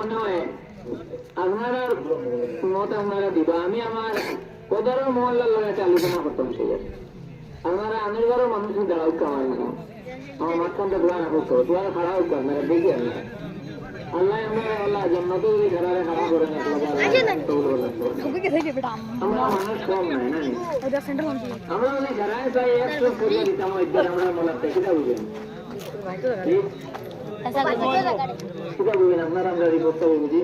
মনে হয় আপনারা মত আপনারা দিবা। আমি আমার কদারও মহল্লার একটা আলোচনা করতাম সেই আছে? আপনারা আনের ঘরের মানুষের দাঁড়াও কামাই না। আমার মাঝখানটা দোয়া রাখো তো দোয়া খারাপ আপনারা দেখি আমি। আল্লাহ আমরা আল্লাহ জন্মতে যদি খারাপে খারাপ করে না আমরা মানুষ কম নাই না আমরা খারাপ একশো দিতাম আমরা মনে সেটা বুঝেন আপনারা আমরা রিপোর্টটা বুঝি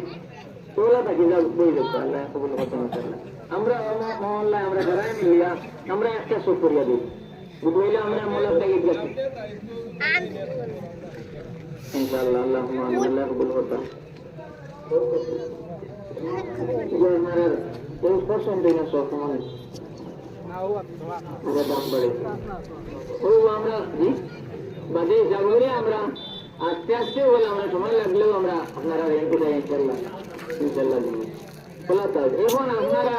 ওগুলা থাকি যা বই দেখতে আল্লাহ কবুল করতে না আমরা মহল্লায় আমরা ঘরায় মিলিয়া আমরা একটা শোক করিয়া দিই বুঝলে আমরা মোলার থেকে গেছি ইনশাআল্লাহ আল্লাহ আল্লাহ কবুল করতাম যে এই পছন্দ না মানুষ এটা দাম বাড়ে ও আমরা জি যাব আমরা আস্তে আস্তে বলে আমরা সময় লাগলেও আমরা আপনারা রেন্ট দেয় ইনশাল্লাহ ইনশাল্লাহ খোলা তো এখন আপনারা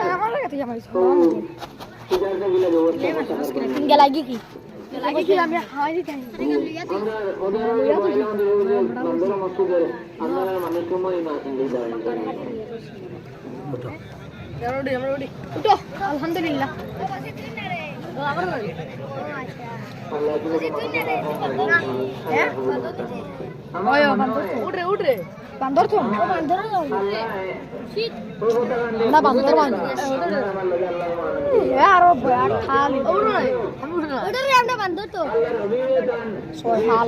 আলহামদুলিল্লাহ। উঠরে উঠরে বান্দর তো আল্লাহ না বান্দর বান্দর আরও বয়ার উঠরে আমরা বান্দর তো ছয় হাল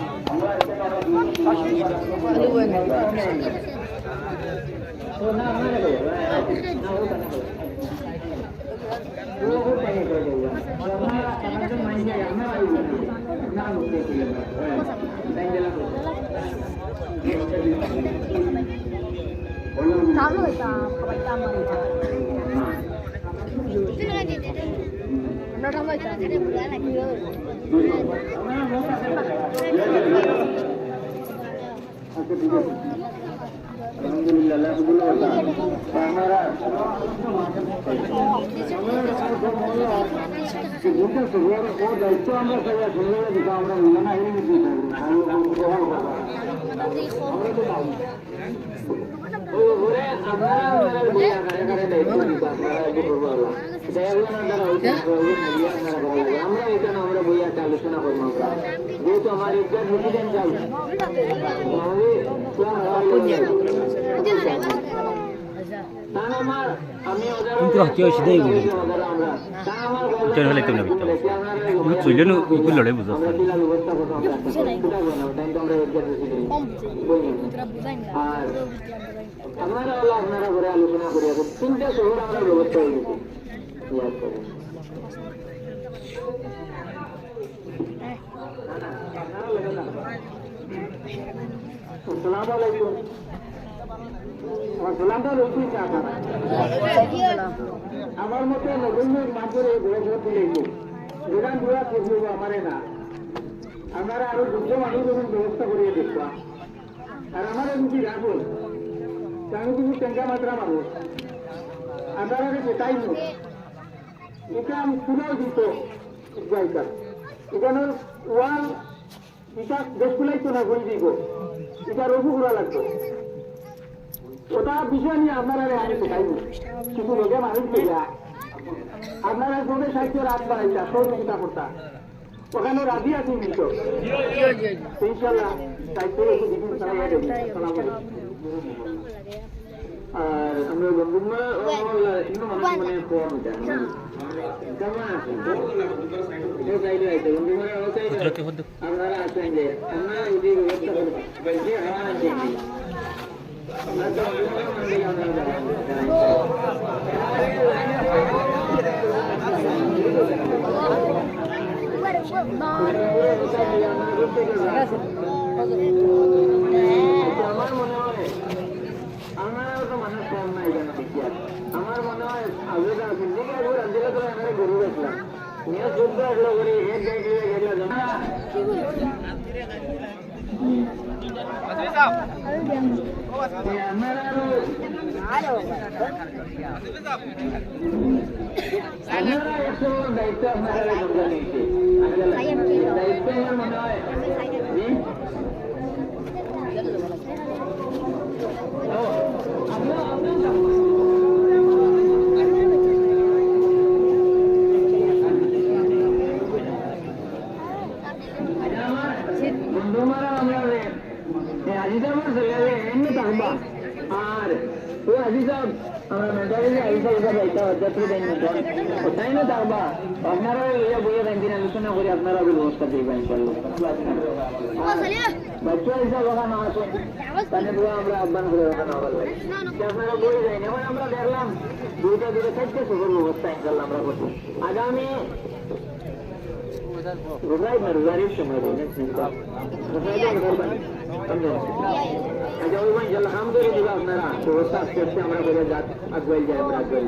ঠান্ডা আলহামদুলিল্লাহ আমরা ও দায়িত্ব আমরা সবাই হেরে গেছি আমরা এখানে আমরা বইয়া আলোচনা করব আমরা যেহেতু আমার একজন প্রেসিডেন্ট যাবে লড়াই বুঝছ আর আপনারা হলো আপনারা ঘরে আলোচনা করে এখন তিনটা শহর আমরা ব্যবস্থা হয়ে গেছি। আসসালামু আলাইকুম আমার মতে নগণ্যের মাধ্যমে বয়স লিখব যেখান দোয়া করব আমারে না আপনারা আরও দুটো মানুষ ব্যবস্থা করিয়ে দেখবা আর আমার যদি রাখুন আমি কিন্তু টেঙ্কা মাত্রা মানুষ। আপনারা সেটাই নোক এটা আমি শুনেও দিত জায়গা এখানে ওয়াল, এটা দেশগুলাই তো না বই দিব এটা রঘু ঘোরা লাগবে। ওটা বিষয় নিয়ে আপনারা আমি শেখাইব কিছু লোকে মানুষ আপনারা কোনে সাহিত্য রাত বাড়াইতা সহযোগিতা করতা ওখানে রাজি আছি কিন্তু ইনশাল্লাহ দায়িত্ব একটু দিন আর আমরা বন্ধুরা ইন্ন মানুষ মানে ফোন কেমন আছেন এটা চাইলে আইতে বন্ধুরা চাইলে কুদরতি হদ আপনারা আছেন যে আপনারা যদি ব্যবস্থা করবেন বলছি হ্যাঁ আছেন আমরা তো আমরা আমার মনে হয় আমার তো মানুষ কম নাই কেন বিজ্ঞান আমার মনে হয় আন্দোলন করে আমরা গরু নিয়ে আসলো করে এক গেল আপনারা একটু দায়িত্ব আপনারা করবেন দায়িত্ব আমার মনে হয় জি? বন্ধুমারা আমরা ছেলে এমনি থাকবা আর ও আজিজ আমার মেন্টালি আজিজ এটা বাইতা অধ্যক্ষ দেন ওটাই না থাকবা আপনারা ইয়ে বইয়ে দেন দিন আলোচনা করে আপনারা ব্যবস্থা দিবেন বাচ্চা হিসাব ওখানে আসুন তাহলে বুয়া আমরা আহ্বান করে ওখানে আপনারা আগামী রোজারির সময় আলহামদুলিল্লাহ আপনারা আস্তে আস্তে আমরা করে যাক আগুয়াই যাই আমরা আগুয়াই